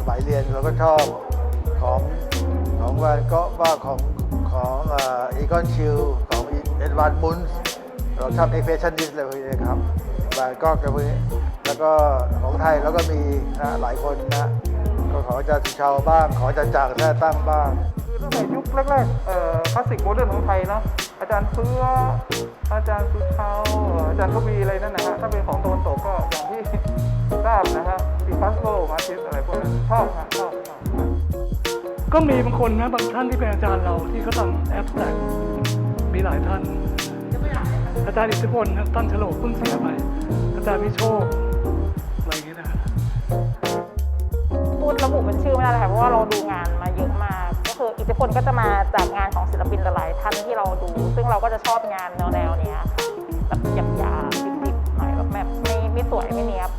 สมัยเรียนเราก็ชอบของของวานก็ว่าของของอีกอนชิลของเอ็ดวานมุนเราชอบเอ็กเพสชันดิสอะไรพวกนี้ครับบานก็กับพวกนแล้วก็ของไทยแล้วก็มีนะหลายคนนะก็ขออาจารย์สุชาวบ้าง ขออาจารย์จางแท้ตั้งบ้าง คือตั้งแต่ยุคแรกๆคลาสสิกโมเดิร์นของไทยเนาะอาจารย์เพื่ออาจารย์สุชาวอาจารย์กบีอะไรนั่นนะฮะถ้าเป็นของตะวันตกก็อย่างที่ทราบนะฮะ ปิคัสโลมาติสอะไรพวกนั้นชอบฮะชอบชอบก็มีบางคนนะบางท่านที่เป็นอาจารย์เราที่เขาทำแอปแตกมีหลายท่าน อาจารย์อิทธิพลนะท่านฉลกเพิ่งเสียไปอาจารย์วิโชคอะไรอย่างเงี้ยนะพูดระบุเป็นชื่อไม่ได้เลยค่ะเพราะว่าเราดูงานมาเยอะมากก็คืออิทธิพลก็จะมาจากงานของศิลปินหลายๆท่านที่เราดู ซึ่งเราก็จะชอบงานแนวๆเนี้ยแบบหยาบๆดิบๆหน่อยแบบแบบไม่ไม่สวยไม่เนี้ยบ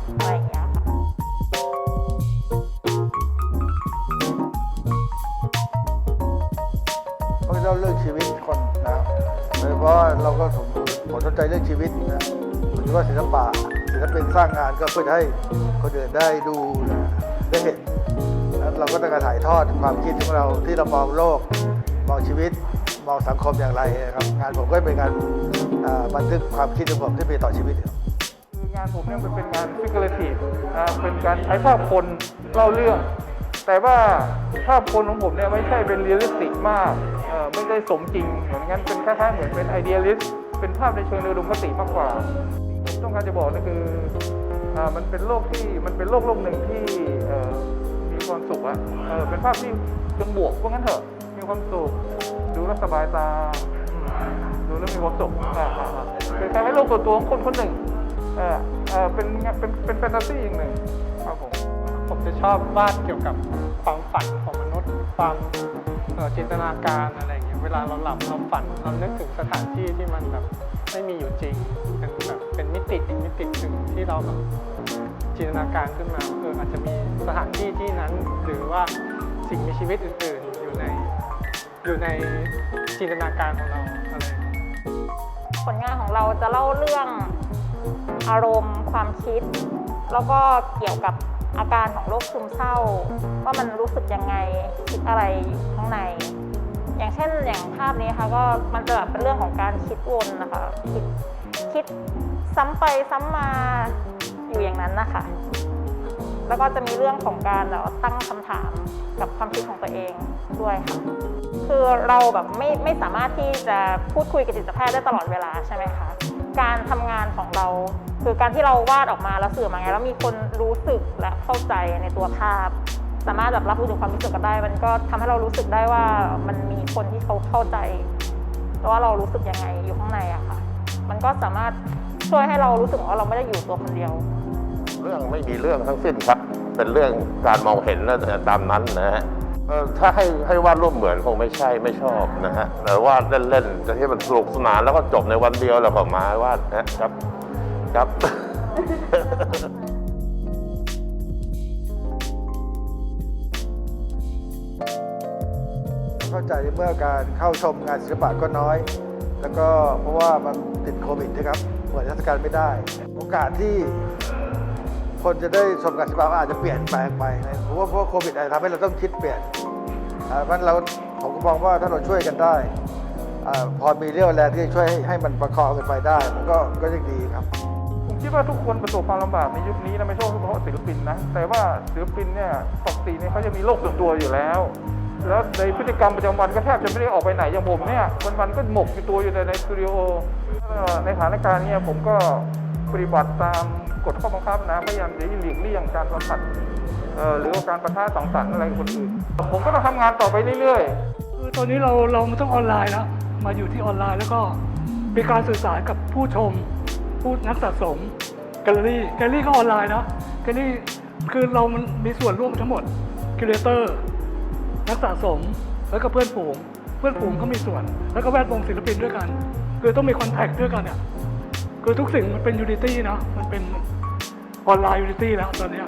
ใจเรื่องชีวิตนะผมคิดว่าศิลปะศิลปินสร้างงานก็เพื่อให้คนอื่นได้ดูนะได้เห็นแล้วเราก็ต้องการถ่ายทอดความคิดของเราที่เรามองโลกมองชีวิตมองสังคมอย่างไรนะครับงานผมก็เป็นการบันทึกความคิดของผมที่มีต่อชีวิตครับงานผมเนี่ยมันเป็นงาน figurative นะเป็นการใช้ภาพคนเล่าเรื่อง แต่ว่าภาพคนของผมเนี่ยไม่ใช่เป็นเรียลลิสติกมากเอ่อไม่ได้สมจริงเหมือนงั้นเป็นคล้ายๆเหมือนเป็นไอเดียลิส เป็นภาพในเชิงอุดมคติมากกว่าต้องการจะบอกนั่คืออ่ามันเป็นโลกที่มันเป็นโลกโลกหนึ่งที่เออมีความสุขอะเออเป็นภาพที่เชิงบวกว่างั้นเถอะมีความสุขดูแลสบายตาดูแล้วมีความสุขเป็นคล้ายๆโลกส่วนตัวของคนคนหนึ่งเออเออเป็นงเป็นเป็นแฟนตาซีอย่างหนึ่งครับผมผมจะชอบวาดเกี่ยวกับความฝันของมนุษย์ ความจินตนาการอะไร เวลาเราหลับเราฝันเรานึกถึงสถานที่ที่มันแบบไม่มีอยู่จริงเป็นแบบเป็นมิติอีกมิติหนึ่งที่เราแบบจินตนาการขึ้นมาเอออาจจะมีสถานที่ที่นั้น หรือว่าสิ่งมีชีวิตอื่นๆอยู่ในอยู่ในจินตนาการของเราอะไรผลงานของเราจะเล่าเรื่องอารมณ์ความคิด แล้วก็เกี่ยวกับอาการของโรคซึมเศร้า ว่ามันรู้สึกยังไงคิดอะไรข้างใน ภาพนี้ค่ะก็มันจะแบบเป็นเรื่องของการคิดวนนะคะ คิดคิดซ้ำไปซ้ำมาอยู่อย่างนั้นนะคะ แล้วก็จะมีเรื่องของการแบบว่าตั้งคำถามกับความคิดของตัวเองด้วยค่ะ คือเราแบบไม่ไม่สามารถที่จะพูดคุยกับจิตแพทย์ได้ตลอดเวลาใช่ไหมคะการทำงานของเราคือการที่เราวาดออกมาแล้วสื่อมาไง แล้วมีคนรู้สึกและเข้าใจในตัวภาพ สามารถแบบรับรู้ถึงความรู้สึกกันได้ มันก็ทำให้เรารู้สึกได้ว่ามันมีคนที่เขาเข้าใจว่าเรารู้สึกยังไงอยู่ข้างในอะค่ะ มันก็สามารถช่วยให้เรารู้สึกว่าเราไม่ได้อยู่ตัวคนเดียว เรื่องไม่มีเรื่องทั้งสิ้นครับ เป็นเรื่องการมองเห็นแล้วตามนั้นนะฮะถ้าให้ให้วาดรูปเหมือนคงไม่ใช่ไม่ชอบนะฮะแต่วาดเล่นๆจะที่มันสนุกสนานแล้วก็จบในวันเดียวแล้วก็มาวาดนะครับ ครับ เข้าใจเมื่อการเข้าชมงานศิลปะก็น้อย แล้วก็เพราะว่ามันติดโควิดนะครับเปิดเทศกาลไม่ได้ โอกาสที่คนจะได้ชมงานศิลปะอาจจะเปลี่ยนแปลงไปนะผมว่าเพราะโควิดอาจจะทำให้เราต้องคิดเปลี่ยนเพราะฉะนั้นเราผมก็มองว่าถ้าเราช่วยกันได้อพอมีเรี่ยวแรงที่จะช่วยให้มันประคองกันไปได้มันก็ก็ยังดีครับ คิดว่าทุกคนประสบความลำบากในยุคนี้นะไม่ใช่เฉพาะศิลปินนะแต่ว่าศิลปินเนี่ยปกติเนี่ยเขาจะมีโรคส่วนตัวอยู่แล้ว แล้วในพฤติกรรมประจำวันก็แทบจะไม่ได้ออกไปไหนอย่างผมเนี่ยวันๆก็หมกอยู่ตัวอยู่ในในสตูดิโอในสถานการณ์เนี้ผมก็ปฏิบัติตามกฎข้อบังคับนะพยายามจะหลีกเลี่ยงการสัมผัสหรือว่าการประทะสังสรรค์อะไรกับคนอื่น ผมก็ต้องทำงานต่อไปเรื่อยๆคือตอนนี้เราเราต้องออนไลน์แล้วมาอยู่ที่ออนไลน์แล้วก็มีการสื่อสารกับผู้ชม ผู้นักสะสมแกลเลอรี่แกลเลอรี่ก็ออนไลน์นะแกลเลอรี่คือเรามันมีส่วนร่วมทั้งหมดคิวเรเตอร์นักสะสมแล้วก็เพื่อนฝูงเพื่อนฝูงก็มีส่วน แล้วก็แวดวงศิลปินด้วยกัน คือต้องมีคอนแทคด้วยกันเนี่ยคือทุกสิ่งมันเป็นยูนิตี้นะมันเป็นออนไลน์ยูนิตี้แล้วตอนเนี้ย